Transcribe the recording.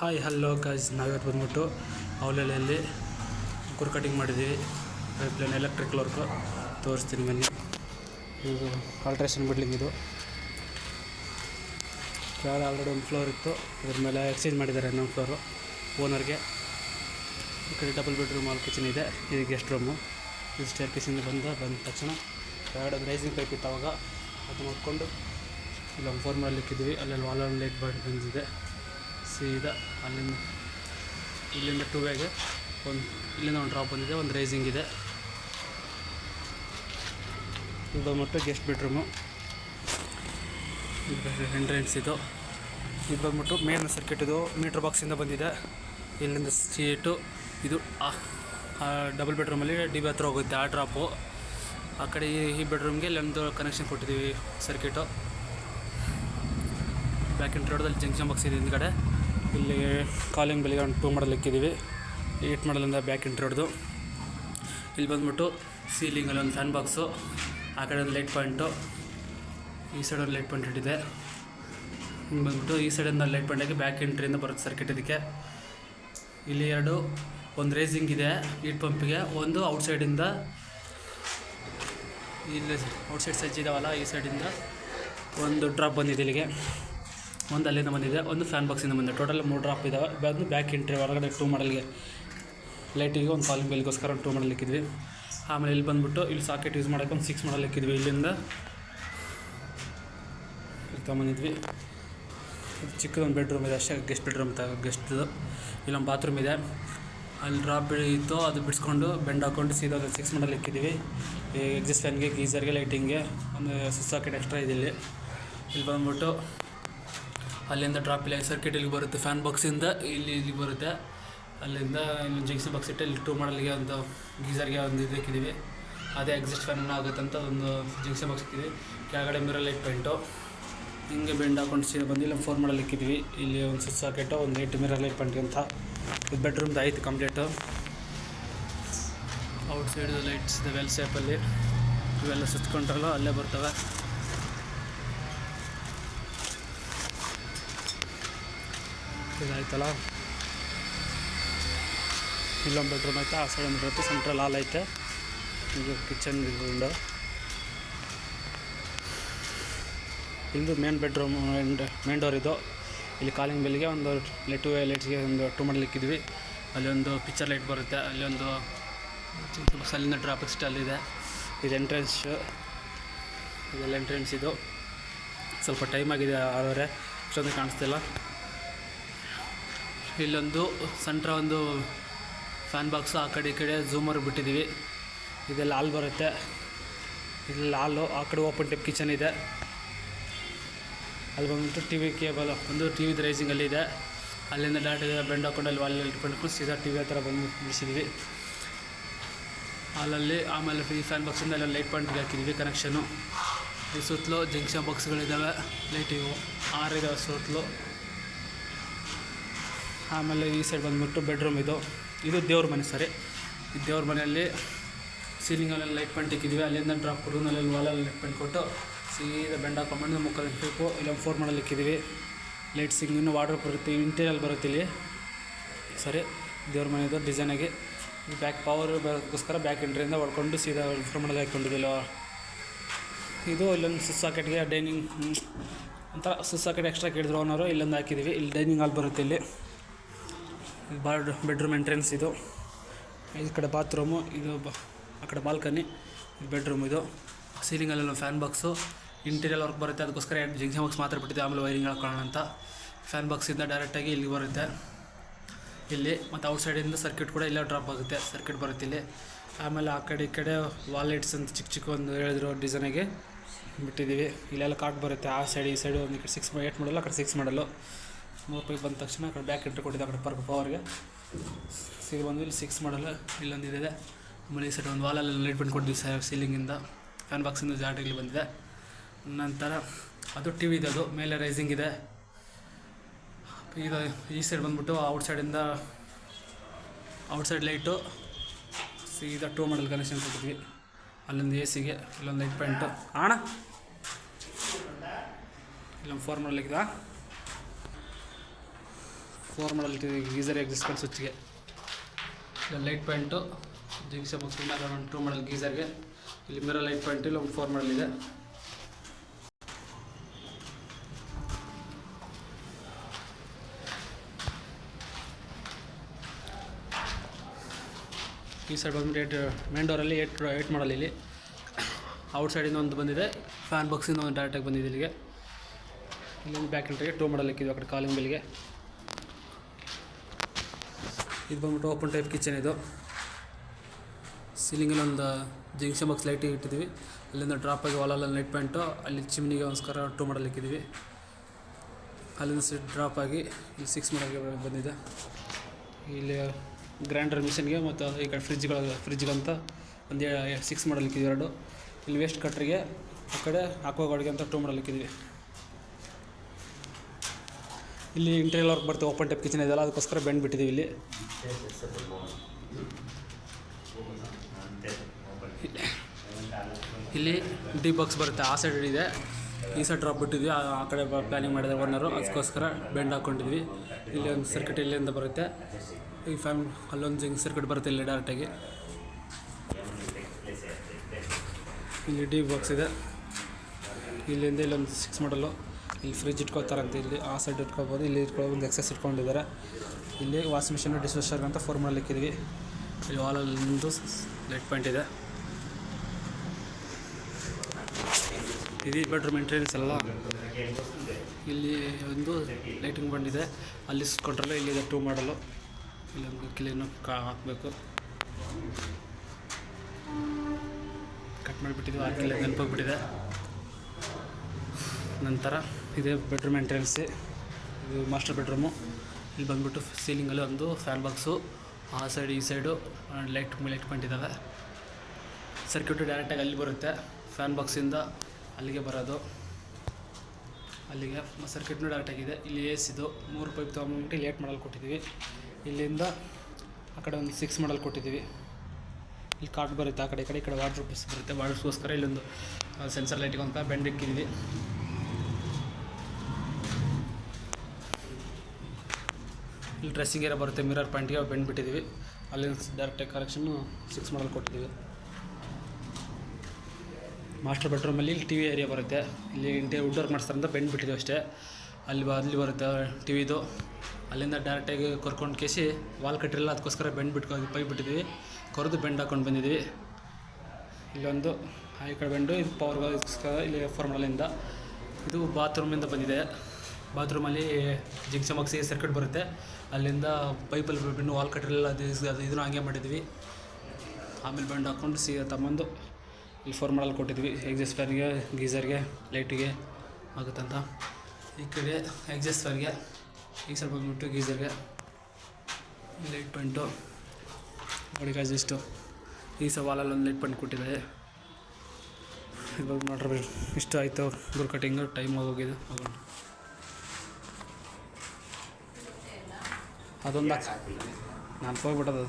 Hi hello guys ನಾವಿವತ್ತು ಬಂದ್ಬಿಟ್ಟು ಅವಲೆಲೆಯಲ್ಲಿ ಕುರ್ ಕಟಿಂಗ್ ಮಾಡಿದ್ದೀವಿ. ಪೈಪ್ಲೈನ್ ಎಲೆಕ್ಟ್ರಿಕಲ್ ವರ್ಕು ತೋರಿಸ್ತೀನಿ ಬನ್ನಿ. ಇದು ಆಲ್ಟ್ರೇಷನ್ ಬಿಲ್ಡಿಂಗ್ ಇದು. ಕೆಳಗಡೆ ಆಲ್ರೆಡಿ ಒಂದು ಫ್ಲೋರ್ ಇತ್ತು. ಅದ್ರ ಮೇಲೆ ಎಕ್ಸ್ಚೇಂಜ್ ಮಾಡಿದ್ದಾರೆ ಇನ್ನೊಂದು ಫ್ಲೋರು ಓನರ್ಗೆ ಈ ಕಡೆ ಡಬಲ್ ಬೆಡ್ರೂಮ್ ಆಲ್ ಕಿಚನ್ ಇದೆ. ಇದು ಗೆಸ್ಟ್ ರೂಮು ಇದು ಸ್ಟೇರ್ ಕೇಸಿಂದ ಬಂದ ಬಂದ ತಕ್ಷಣ ಒಂದು ರೈಸಿಂಗ್ ಪೈಪ್ ಇತ್ತು ಅವಾಗ. ಅದು ನೋಡಿಕೊಂಡು ಇಲ್ಲೊಂದು ಫೋರ್ ಮಾಡಲಿಕ್ಕಿದ್ವಿ ವಾಲ್ ವಾಲಲ್ಲಿ ಬಾಡಿ ಬಂದಿದೆ. ಸೀದಾ ಅಲ್ಲಿಂದ, ಇಲ್ಲಿಂದ ಟೂ ವೇಗೆ ಒಂದು, ಇಲ್ಲಿಂದ ಒಂದು ಡ್ರಾಪ್ ಬಂದಿದೆ, ಒಂದು ರೈಸಿಂಗ್ ಇದೆ. ಇದು ಬಂದ್ಬಿಟ್ಟು ಗೆಸ್ಟ್ ಬೆಡ್ರೂಮು ಎಂಟ್ರೆನ್ಸ್ ಇದು. ಇದು ಬಂದ್ಬಿಟ್ಟು ಮೇನ್ ಸರ್ಕಿಟ್ ಇದು ಮೀಟ್ರ್ ಬಾಕ್ಸಿಂದ ಬಂದಿದೆ. ಇಲ್ಲಿಂದ ಸೀಟು ಇದು ಡಬಲ್ ಬೆಡ್ರೂಮಲ್ಲಿ ಡಿ ಬಿ ಹತ್ರ ಹೋಗುತ್ತೆ, ಆ ಡ್ರಾಪು ಆ ಕಡೆ ಈ- ಬೆಡ್ರೂಮ್ಗೆ ಇಲ್ಲೊಂದು ಕನೆಕ್ಷನ್ ಕೊಟ್ಟಿದ್ದೀವಿ ಸರ್ಕಿಟು ಬ್ಯಾಕ್ ಇಂಟ್ರೋಡಲ್ಲಿ ಜಂಕ್ಷನ್ ಬಾಕ್ಸ್ ಇದೆ ಹಿಂದ್ಗಡೆ. ಇಲ್ಲಿ ಕಾಲಿಂಗ್ ಬೆಳಿಗ್ಗೆ ಒಂದು ಟೂ ಮಾಡಲ್ ಇಕ್ಕಿದ್ದೀವಿ. ಏಟ್ ಮಾಡಲಿಂದ ಬ್ಯಾಕ್ ಇಂಟ್ರೋಡ್ದು ಇಲ್ಲಿ ಬಂದ್ಬಿಟ್ಟು ಸೀಲಿಂಗಲ್ಲಿ ಒಂದು ಫ್ಯಾನ್ ಬಾಕ್ಸು ಆ ಕಡೆ ಒಂದು ಲೈಟ್ ಪಾಯಿಂಟು ಈ ಸೈಡ್ ಒಂದು ಲೈಟ್ ಪಾಯಿಂಟ್ ಇಟ್ಟಿದೆ ಹಿಂಗೆ ಬಂದ್ಬಿಟ್ಟು ಈ ಸೈಡಿಂದ ಲೈಟ್ ಪಾಯಿಂಟಾಗಿ ಬ್ಯಾಕ್ ಎಂಟ್ರಿಯಿಂದ ಬರುತ್ತೆ ಸರ್ಕಿಟ್ ಇದಕ್ಕೆ. ಇಲ್ಲಿ ಎರಡು, ಒಂದು ರೇಸಿಂಗ್ ಇದೆ ಈಟ್ ಪಂಪಿಗೆ ಒಂದು ಔಟ್ಸೈಡಿಂದ ಇಲ್ಲಿ ಔಟ್ಸೈಡ್ ಸೈಜ್ ಇದಾವಲ್ಲ, ಈ ಸೈಡಿಂದ ಒಂದು ಡ್ರಾಪ್ ಬಂದಿದೆ ಇಲ್ಲಿಗೆ. ಒಂದು ಅಲ್ಲಿಂದ ಬಂದಿದೆ, ಒಂದು ಫ್ಯಾನ್ ಬಾಕ್ಸಿಂದ ಬಂದಿದೆ. ಟೋಟಲ್ ಮೂರು ಡ್ರಾಪ್ ಇದ್ದಾವೆ ಬಂದು ಬ್ಯಾಕ್ ಎಂಟ್ರಿ ಹೊರಗಡೆ ಟೂ ಮಾಡಲ್ಗೆ ಲೈಟಿಗೆ ಒಂದು ಕಾಲಿಂಗ್ ಬೆಲ್ಗೋಸ್ಕರ ಒಂದು ಟೂ ಮಾಡಲಿಕ್ಕಿದ್ವಿ ಆಮೇಲೆ ಇಲ್ಲಿ ಬಂದ್ಬಿಟ್ಟು ಇಲ್ಲಿ ಸಾಕೆಟ್ ಯೂಸ್ ಮಾಡೋಕ್ಕೆ ಒಂದು ಸಿಕ್ಸ್ ಮಾಡಲಿಕ್ಕಿದ್ವಿ ಇಲ್ಲಿಂದ ಇಲ್ಲಿ ತೊಗೊಂಬಂದಿದ್ವಿ. ಚಿಕ್ಕದೊಂದು ಬೆಡ್ರೂಮ್ ಇದೆ ಅಷ್ಟೇ ಗೆಸ್ಟ್ ಬೆಡ್ರೂಮ್ ತ ಗೆಸ್ಟ್ದು ಇಲ್ಲೊಂದು ಬಾತ್ರೂಮ್ ಇದೆ. ಅಲ್ಲಿ ಡ್ರಾಪ್ ಇತ್ತು ಅದು ಬಿಡಿಸ್ಕೊಂಡು ಬೆಂಡ್ ಹಾಕ್ಕೊಂಡು ಸೀದಾ ಸಿಕ್ಸ್ ಮಾಡಲ್ ಇಕ್ಕಿದ್ದೀವಿ ಎಕ್ಸಿಸ್ಟ್ ಫ್ಯಾನ್ಗೆ ಗೀಸರ್ಗೆ ಲೈಟಿಂಗ್ಗೆ ಒಂದು ಸಾಕೆಟ್ ಎಕ್ಸ್ಟ್ರಾ ಇದೆ ಇಲ್ಲಿ. ಇಲ್ಲಿ ಬಂದ್ಬಿಟ್ಟು ಅಲ್ಲಿಂದ ಡ್ರಾಪ್ ಇಲ್ಲ ಸರ್ಕಿಟ್ ಇಲ್ಲಿಗೆ ಬರುತ್ತೆ ಫ್ಯಾನ್ ಬಾಕ್ಸಿಂದ ಇಲ್ಲಿ ಇಲ್ಲಿಗೆ ಬರುತ್ತೆ. ಅಲ್ಲಿಂದ ಇಲ್ಲಿ ಜಂಕ್ಷನ್ ಬಾಕ್ಸ್ ಇಟ್ಟು ಇಲ್ಲಿ ಟೂ ಮಾಡಲ್ಗೆ ಒಂದು ಗೀಸರ್ಗೆ ಒಂದು ಇದು ಇಕ್ಕಿದ್ದೀವಿ ಅದೇ ಎಕ್ಸಿಸ್ಟ್ ಫ್ಯಾನ್ ಆಗುತ್ತೆ ಅಂತ ಒಂದು ಜಂಕ್ಷನ್ ಬಾಕ್ಸ್ ಇಕ್ಕಿದ್ವಿ ಕೆಳಗಡೆ ಮಿರರ್ ಲೈಟ್ ಪೇಂಟು ಹಿಂಗೆ ಬೆಂಡ್ ಹಾಕೊಂಡು ಸೀರೆ ಬಂದು ಇಲ್ಲಿ ಫೋರ್ ಮಾಡಲ್ ಇಕ್ಕಿದ್ವಿ. ಇಲ್ಲಿ ಒಂದು ಸಿಕ್ಸ್ ಸಾಕೆಟು ಒಂದು ಏಟ್ ಮಿರರ್ ಲೈಟ್ ಪೇಂಟ್ ಅಂತ. ಇದು ಬೆಡ್ರೂಮ್ದು ಆಯ್ತು ಕಂಪ್ಲೀಟು ಔಟ್ ಸೈಡ್ ಲೈಟ್ಸ್ ಇದೆ ವೆಲ್ ಸೇಪಲ್ಲಿ ಇವೆಲ್ಲ ಸುತ್ತಕೊಂಡ್ರಲ್ಲ, ಅಲ್ಲೇ ಬರ್ತವೆ. ಇದಾಯ್ತಲ್ಲ ಇಲ್ಲೊಂದು ಬೆಡ್ರೂಮ್ ಐತೆ ಆ ಸೈಡ್ ಒಂದು ಬರುತ್ತೆ ಸೆಂಟ್ರಲ್ ಹಾಲ್ ಐತೆ. ಇದು ಕಿಚನ್ ವಿಂಡೋ ಇದು ಮೇನ್ ಬೆಡ್ರೂಮ್ ಮೇನ್ ಡೋರ್ ಇದು. ಇಲ್ಲಿ ಕಾಲಿಂಗ್ ಬೆಲ್ಗೆ ಒಂದು ಲೈಟು ಲೈಟ್ಸ್ಗೆ ಒಂದು ಟೂ ಮಾಡಲ್ ಇಕ್ಕಿದ್ವಿ ಅಲ್ಲಿ ಒಂದು ಪಿಕ್ಚರ್ ಲೈಟ್ ಬರುತ್ತೆ. ಅಲ್ಲಿ ಒಂದು ಅಲ್ಲಿಂದ ಸ್ಟಾಲ್ ಇದೆ. ಇದು ಎಂಟ್ರೆನ್ಸ್ ಇದೆಲ್ಲ ಎಂಟ್ರೆನ್ಸ್ ಇದು. ಸ್ವಲ್ಪ ಟೈಮ್ ಆಗಿದೆ ಆರವರೆ. ಇಷ್ಟೊಂದು ಕಾಣಿಸ್ತಿಲ್ಲ. ಇಲ್ಲೊಂದು ಸೆಂಟ್ರ ಒಂದು ಫ್ಯಾನ್ ಬಾಕ್ಸು ಆ ಕಡೆ ಈ ಕಡೆ ಝೂಮರ್ ಬಿಟ್ಟಿದ್ದೀವಿ. ಇದೆಲ್ಲ ಹಾಲ್ ಬರುತ್ತೆ. ಇಲ್ಲಿ ಹಾಲು ಆ ಕಡೆ ಓಪನ್ ಟೈಪ್ ಕಿಚನ್ ಇದೆ. ಅಲ್ಲಿ ಬಂದ್ಬಿಟ್ಟು ಟಿ ವಿ ಕೇಬಲ್ ಒಂದು ಟಿ ವಿದು ರೈಸಿಂಗಲ್ಲಿ ಇದೆ. ಅಲ್ಲಿಂದ ಡಾಟಾ ಬೆಂಡ್ ಹಾಕೊಂಡು ಅಲ್ಲಿ ವಾಲ್ ಇಟ್ಕೊಂಡು ಸೀದಾ ಟಿ ವಿ ಹತ್ರ ಬಂದು ಬಿಡಿಸಿದ್ವಿ. ಹಾಲಲ್ಲಿ ಆಮೇಲೆ ಈ ಫ್ಯಾನ್ ಬಾಕ್ಸಿಂದ ಅಲ್ಲಿ ಲೈಟ್ ಪಾಯಿಂಟ್ಗೆ ಹಾಕಿದ್ವಿ ಕನೆಕ್ಷನು ಈ ಸುತ್ತಲೂ ಜಂಕ್ಷನ್ ಬಾಕ್ಸ್ಗಳಿದ್ದಾವೆ ಲೈಟಿವು ಆರಿದ್ದಾವೆ ಸುತ್ತಲೂ. ಆಮೇಲೆ ಈ ಸೈಡ್ ಬಂದುಬಿಟ್ಟು ಬೆಡ್ರೂಮ್ ಇದು. ಇದು ದೇವ್ರ ಮನೆ ಸರಿ. ಈ ದೇವ್ರ ಮನೆಯಲ್ಲಿ ಸೀಲಿಂಗಲ್ಲೆಲ್ಲ ಲೈಟ್ ಪಾಯಿಂಟ್ ಇಕ್ಕಿದ್ವಿ. ಅಲ್ಲಿಂದ ಡ್ರಾಪ್ ರೂಮಲ್ಲಿ ವಾಲಲ್ಲಿ ಲೈಟ್ ಪಾಯಿಂಟ್ ಕೊಟ್ಟು ಸೀದಾ ಬೆಂಡ್ ಹಾಕೊಂಬಂದು ಮುಖದಲ್ಲಿ ಇಟ್ಬೇಕು ಇಲ್ಲ ಫೋರ್ ಮಾಡಲ್ಲಿ ಇಕ್ಕಿದ್ವಿ. ಲೈಟ್ ಸಿಂಗಿನ್ನು ವಾಟರ್ ಬರುತ್ತೆ ಇಂಟೀರಿಯಲ್ ಬರುತ್ತೆ ಇಲ್ಲಿ. ಸರಿ. ದೇವ್ರ ಮನೆದು ಡಿಸೈನಾಗಿ ಬ್ಯಾಕ್ ಪವರ್ ಬರೋದಕ್ಕೋಸ್ಕರ ಬ್ಯಾಕ್ ಎಂಟ್ರಿಯಿಂದ ಹೊಡ್ಕೊಂಡು ಸೀದಾ ಫೋರ್ ಮಾಡಲ್ಲಿ ಹಾಕೊಂಡಿದ್ದಿಲ್ಲ ಇದು ಇಲ್ಲೊಂದು ಸುಸ್ ಸಾಕೆಟ್ಗೆ ಡೈನಿಂಗ್ ಅಂತ ಸುಸ್ ಸಾಕೆಟ್ ಎಕ್ಸ್ಟ್ರಾ ಕೇಳಿದ್ರು ಓನರು ಇಲ್ಲೊಂದು ಹಾಕಿದ್ದೀವಿ ಇಲ್ಲಿ ಡೈನಿಂಗ್ ಹಾಲ್ ಬರುತ್ತೆ ಇಲ್ಲಿ. ಬಾರ್ಡ್ ಬೆಡ್ರೂಮ್ ಎಂಟ್ರೆನ್ಸ್ ಇದು. ಈ ಕಡೆ ಬಾತ್ರೂಮು, ಇದು ಆ ಕಡೆ ಬಾಲ್ಕನಿ ಬೆಡ್ರೂಮ್ ಇದು. ಸೀಲಿಂಗಲ್ಲೆಲ್ಲ ಫ್ಯಾನ್ ಬಾಕ್ಸು ಇಂಟೀರಿಯಲ್ ವರ್ಕ್ ಬರುತ್ತೆ. ಅದಕ್ಕೋಸ್ಕರ ಎರಡು ಬಾಕ್ಸ್ ಮಾತ್ರ ಬಿಟ್ಟಿದೆ ಆಮೇಲೆ ವೈರಿಂಗ್ ಹಾಕೊಳ್ಳೋಣ ಅಂತ. ಫ್ಯಾನ್ ಬಾಕ್ಸಿಂದ ಡೈರೆಕ್ಟಾಗಿ ಇಲ್ಲಿಗೆ ಬರುತ್ತೆ. ಇಲ್ಲಿ ಮತ್ತು ಔಟ್ಸೈಡಿಂದ ಸರ್ಕ್ಯೂಟ್ ಕೂಡ ಇಲ್ಲೇ ಡ್ರಾಪ್ ಆಗುತ್ತೆ. ಸರ್ಕ್ಯೂಟ್ ಬರುತ್ತೆ ಇಲ್ಲಿ. ಆಮೇಲೆ ಆ ಕಡೆ ಈ ಕಡೆ ವಾಲೆಟ್ಸ್ ಅಂತ ಚಿಕ್ಕ ಚಿಕ್ಕ ಒಂದು ಹೇಳಿದ್ರು ಡಿಸೈನಿಗೆ ಬಿಟ್ಟಿದ್ದೀವಿ. ಇಲ್ಲೆಲ್ಲ ಕಾಟ್ ಬರುತ್ತೆ. ಆ ಸೈಡ್ ಈ ಸೈಡು ಒಂದು ಈ ಕಡೆ ಸಿಕ್ಸ್ ಏಟ್ ಮಾಡಲ್ಲ ಆ ಕಡೆ ಸಿಕ್ಸ್ ಮಾಡಲು ಮೂರು ಪೈಪ್ ಬಂದ ತಕ್ಷಣ ಆ ಕಡೆ ಬ್ಯಾಕ್ ಎಂಟ್ರಿ ಕೊಟ್ಟಿದ್ದೆ, ಆ ಕಡೆ ಪರ್ಕ್ ಪವರ್ಗೆ ಸೀಲ್ ಬಂದು ಇಲ್ಲಿ ಸಿಕ್ಸ್ ಮಾಡಲ್ಲ ಇಲ್ಲೊಂದು ಇದೆ ಆಮೇಲೆ ಈ ಸೈಡ್ ಒಂದು ವಾಲಲ್ಲಿ ಲೈಟ್ ಬಂದು ಕೊಟ್ಟಿದ್ವಿ ಸೀಲಿಂಗಿಂದ ಫ್ಯಾನ್ ಬಾಕ್ಸಿಂದ ಜಾಟಿಗೆ ಬಂದಿದೆ. ನಂತರ ಅದು ಟಿ ವಿ ಇದೆ, ಅದು ಮೇಲೆ ರೈಸಿಂಗ್ ಇದೆ. ಇದು ಈ ಸೈಡ್ ಬಂದ್ಬಿಟ್ಟು ಔಟ್ ಸೈಡಿಂದ ಔಟ್ ಸೈಡ್ ಲೈಟು ಸೀದಾ ಟೂ ಮಾಡಲ್ ಕನೆಕ್ಷನ್ ಕೊಟ್ಟಿದ್ವಿ. ಅಲ್ಲೊಂದು ಎ ಸಿಗೆ ಇಲ್ಲೊಂದು ಲೈಟ್ ಪ್ಯಾಂಟು ಅಣ್ಣ? ಇಲ್ಲೊಂದು four module four module geyser existence ಸ್ವಿಚ್ಗೆ light point ಜಿಗ್ಸ ಬಾಕ್ಸ್ ಒಂದು ಟೂ ಮಾಡಲ್ ಗೀಸರ್ಗೆ ಇಲ್ಲಿ ಮಿರ ಲೈಟ್ ಪಾಯಿಂಟ್ ಇಲ್ಲಿ, ಒಂದು ಫೋರ್ ಮಾಡಲ್ ಇದೆ. ಈ ಸೈಡ್ ಬಂದ್ಬಿಟ್ಟು ಏಟ್ ಮೇನ್ ಡೋರಲ್ಲಿ ಏಟ್ ಏಟ್ ಮಾಡಲ್ ಇಲ್ಲಿ. ಔಟ್ ಸೈಡಿಂದ ಒಂದು ಬಂದಿದೆ. ಫ್ಯಾನ್ ಬಾಕ್ಸಿಂದ ಒಂದು ಡೈರೆಕ್ಟಾಗಿ ಬಂದಿದೆ ಇಲ್ಲಿಗೆ. ಇಲ್ಲಿ ಬ್ಯಾಕ್ ಎಂಟ್ರಿಗೆ ಟೂ ಮಾಡಲ್ ಇಕ್ಕಿದ್ವಿ ಆ ಕಡೆ ಕಾಲಿಂಗ್ ಬೆಲ್ಗೆ ಇದು ಬಂದ್ಬಿಟ್ಟು ಓಪನ್ ಟೈಪ್ ಕಿಚನ್ ಇದು. ಸೀಲಿಂಗಲ್ಲಿ ಒಂದು ಜಿಂಕ್ಷನ್ ಬಾಕ್ಸ್ ಲೈಟಿಗೆ ಇಟ್ಟಿದ್ದೀವಿ. ಅಲ್ಲಿಂದ ಡ್ರಾಪ್ ಆಗಿ ವಾಲಲ್ಲಿ ನೈಟ್ ಪ್ಯಾಂಟು ಅಲ್ಲಿ ಚಿಮ್ನಿಗೆ ಒಂದ್ಸ್ಕರ ಟೂ ಮಾಡಲ್ ಇಕ್ಕಿದ್ದೀವಿ. ಅಲ್ಲಿಂದ ಸಿಟ್ ಡ್ರಾಪ್ ಆಗಿ ಇಲ್ಲಿ ಸಿಕ್ಸ್ ಮಾಡಲ್ಗೆ ಬಂದಿದೆ. ಇಲ್ಲಿ ಗ್ರ್ಯಾಂಡರ್ ಮಿಷನ್ಗೆ ಮತ್ತು ಈ ಕಡೆ ಫ್ರಿಜ್ಗಳ ಫ್ರಿಜ್ಗಂತ ಒಂದು ಸಿಕ್ಸ್ ಮಾಡಲಿಕ್ಕಿದ್ದೀವಿ ಎರಡು. ಇಲ್ಲಿ ವೇಸ್ಟ್ ಕಟ್ರಿಗೆ ಆ ಕಡೆ ಹಾಕುವಾಗಡಿಗೆ ಅಂತ ಟೂ ಮಾಡಲ್ ಇಕ್ಕಿದ್ವಿ ಇಲ್ಲಿ ಇಂಟೀರಿಯಲ್ ವರ್ಕ್ ಬರ್ತೀವಿ ಓಪನ್ ಟೈಪ್ ಕಿಚನ್ ಇದೆಯಲ್ಲ ಅದಕ್ಕೋಸ್ಕರ ಬೆಂಡ್ ಬಿಟ್ಟಿದ್ದೀವಿ ಇಲ್ಲಿ. ಇಲ್ಲಿ ಡಿ ಬಾಕ್ಸ್ ಬರುತ್ತೆ, ಆ ಸೈಡ್ ಇದೆ. ಈ ಸೈಡ್ ಡ್ರಾಪ್ ಬಿಟ್ಟಿದ್ವಿ, ಆ ಕಡೆ ಪ್ಲಾನಿಂಗ್ ಮಾಡಿದೆ ಓನರು ಅದಕ್ಕೋಸ್ಕರ ಬೆಂಡ್ ಹಾಕ್ಕೊಂಡಿದ್ವಿ. ಇಲ್ಲಿ ಒಂದು ಸರ್ಕಿಟ್ ಇಲ್ಲಿಂದ ಬರುತ್ತೆ. ಈ ಫ್ಯಾಮ್ ಅಲ್ಲೊಂದು ಜಿಂಗ್ ಸರ್ಕಿಟ್ ಬರುತ್ತೆ ಇಲ್ಲಿ ಡೈರೆಕ್ಟಾಗಿ ಇಲ್ಲಿ ಡಿ ಬಾಕ್ಸ್ ಇದೆ. ಇಲ್ಲಿಂದ ಇಲ್ಲೊಂದು ಸಿಕ್ಸ್ ಮಾಡಲು ಇಲ್ಲಿ ಫ್ರಿಜ್ ಇಟ್ಕೊಳ್ತಾರಂತೆ. ಇಲ್ಲಿ ಆ ಸೈಡ್ ಇಟ್ಕೊಬೋದು ಇಲ್ಲಿ ಇಟ್ಕೊಳ್ಳೋ ಒಂದು ಎಕ್ಸಸ್ ಇಟ್ಕೊಂಡಿದ್ದಾರೆ. ಇಲ್ಲಿ ವಾಷಿಂಗ್ ಮಿಷನ್ ಡಿಸ್ ವಾಷರ್ ಅಂತ ಫೋರ್ ಮಾಡಲಿಕ್ಕೆ ಇಕ್ಕಿದ್ವಿ ಇಲ್ಲಿ ವಾಲಲ್ಲಿ ಒಂದು ಲೈಟ್ ಪಾಯಿಂಟ್ ಇದೆ. ಇದು ಬೆಡ್ರೂಮ್ ಎಂಟ್ರೆನ್ಸ್ ಎಲ್ಲ ಇಲ್ಲಿ ಒಂದು ಲೈಟಿಂಗ್ ಬಂದಿದೆ ಅಲ್ಲಿ ಕೊಟ್ಟರೆ ಇಲ್ಲಿದೆ ಟೂ ಮಾಡಲು ಇಲ್ಲೊಂದು ಕಿಲಿಯನ್ನು ಕಾ ಹಾಕಬೇಕು. ಕಟ್ ಮಾಡಿಬಿಟ್ಟಿದ್ವಿ ಆ ಕಿಲೆ ನೆನಪೋಗ್ಬಿಟ್ಟಿದೆ ನಂತರ ಇದೇ ಬೆಡ್ರೂಮ್ ಎಂಟ್ರೆನ್ಸ್ ಇದು ಮಾಸ್ಟರ್ ಬೆಡ್ರೂಮು ಇಲ್ಲಿ ಬಂದ್ಬಿಟ್ಟು ಸೀಲಿಂಗಲ್ಲಿ ಒಂದು ಫ್ಯಾನ್ ಬಾಕ್ಸು ಆ ಸೈಡ್ ಈ ಸೈಡು ಲೈಟ್ ಲೈಟ್ ಇದ್ದಾವೆ ಸರ್ಕ್ಯೂಟು ಡೈರೆಕ್ಟಾಗಿ ಅಲ್ಲಿ ಬರುತ್ತೆ. ಫ್ಯಾನ್ ಬಾಕ್ಸಿಂದ ಅಲ್ಲಿಗೆ ಬರೋದು. ಅಲ್ಲಿಗೆ ಸರ್ಕ್ಯೂಟ್ನೂ ಡೈರೆಕ್ಟಾಗಿದೆ ಇಲ್ಲಿ ಎ ಸಿದು ಮೂರು ಪೈಪ್ ತೊಗೊಂಡ್ಬಿಟ್ಟು ಲೇಟ್ ಮಾಡಲ್ ಕೊಟ್ಟಿದ್ದೀವಿ. ಇಲ್ಲಿಂದ ಆ ಕಡೆ ಒಂದು ಸಿಕ್ಸ್ ಮಾಡಲ್ ಕೊಟ್ಟಿದ್ದೀವಿ. ಇಲ್ಲಿ ಕಾರ್ಡ್ ಬರುತ್ತೆ ಆ ಕಡೆ, ಈ ಕಡೆ ಈ ಕಡೆ ವಾಟರ್ ಬರುತ್ತೆ. ವಾಟರ್ಸ್ಗೋಸ್ಕರ ಇಲ್ಲೊಂದು ಸೆನ್ಸರ್ ಲೈಟಿಗೆ ಅಂತ ಬೆಂಡ್ ಇಲ್ಲಿ ಡ್ರೆಸ್ಸಿಂಗ್ ಏರಿಯಾ ಬರುತ್ತೆ ಮಿರರ್ ಪಾಯಿಂಟ್ಗೆ ಬೆಂಡ್ ಬಿಟ್ಟಿದ್ದೀವಿ ಅಲ್ಲಿ ಡೈರೆಕ್ಟಾಗಿ ಕರೆಕ್ಷನ್ನು ಸಿಕ್ಸ್ ಮಾಡಲ್ ಕೊಟ್ಟಿದ್ದೀವಿ ಮಾಸ್ಟರ್ ಬೆಡ್ರೂಮಲ್ಲಿ ಇಲ್ಲಿ ಟಿ ವಿ ಏರಿಯಾ ಬರುತ್ತೆ. ಇಲ್ಲಿ ಇಂಟೀರಿಯರ್ ವುಡ್ ವರ್ಕ್ ಮಾಡಿಸ್ತಾರಂತ ಬೆಂಡ್ ಬಿಟ್ಟಿದ್ದೀವಿ ಅಷ್ಟೇ. ಅಲ್ಲಿ ಬ- ಅಲ್ಲಿ ಬರುತ್ತೆ ಟಿ ವಿದು ಅಲ್ಲಿಂದ ಡೈರೆಕ್ಟಾಗಿ ಕರ್ಕೊಂಡು ಕೇಸಿ ವಾಲ್ ಕಟ್ಟಿರಲ್ಲ ಅದಕ್ಕೋಸ್ಕರ ಬೆಂಡ್ ಬಿಟ್ಕೊ ಪೈಪ್ ಬಿಟ್ಟಿದ್ದೀವಿ ಕೊರೆದು ಬೆಂಡ್ ಹಾಕೊಂಡು ಬಂದಿದ್ದೀವಿ ಇಲ್ಲೊಂದು ಆ ಕಡೆ ಬೆಂಡು ಇದು ಪವರ್ಗೋಸ್ಕರ ಇಲ್ಲಿ ಫಾರ್ಮಲಿಂದ ಇದು ಬಾತ್ರೂಮಿಂದ ಬಂದಿದೆ. ಬಾತ್ರೂಮಲ್ಲಿ ಜಿಂಕ್ಸ ಮಕ್ಸಿ ಸರ್ಕ್ಯೂಟ್ ಬರುತ್ತೆ. ಅಲ್ಲಿಂದ ಪೈಪಲ್ಲಿ ಬಿನ್ನು, ವಾಲ್ ಕಟ್ಟಿರಲ್ಲ ಅದು ಅದು ಇದನ್ನು ಹಂಗೆ ಮಾಡಿದ್ವಿ. ಆಮೇಲೆ ಬಂಡ್ ಹಾಕ್ಕೊಂಡು ಸಿ, ತಮ್ಮಂದು ಇಲ್ಲಿ ಫೋರ್ ಮಾಡಲ್ ಕೊಟ್ಟಿದ್ವಿ. ಎಕ್ಸಾಸ್ಟ್ ಫ್ಯಾನ್ಗೆ ಗೀಸರ್ಗೆ ಲೈಟಿಗೆ ಆಗುತ್ತಂತ. ಈ ಕಡೆ ಎಕ್ಸಾಸ್ಟ್ ಫ್ಯಾನ್ಗೆ ಈ ಸ್ವಲ್ಪ ಬಂದ್ಬಿಟ್ಟು ಗೀಸರ್ಗೆ ಲೈಟ್ ಪಾಯಿಂಟು ನೋಡಿ ಗಾಜ್ ಇಷ್ಟು. ಈ ಸಹ ವಾಲಲ್ಲಿ ಒಂದು ಲೈಟ್ ಪಾಯಿಂಟ್ ಕೊಟ್ಟಿದ್ದಾರೆ. ಇವಾಗ ನೋಡ್ರಿ ಇಷ್ಟು ಆಯಿತು ಗುರು ಕಟ್ಟಿಂಗು ಟೈಮ್ ಹೋಗಿದೆ. ಹೋಗೋಣ. ಅದೊಂದು ನಾನು ಹೋಗ್ಬಿಟ್ಟದು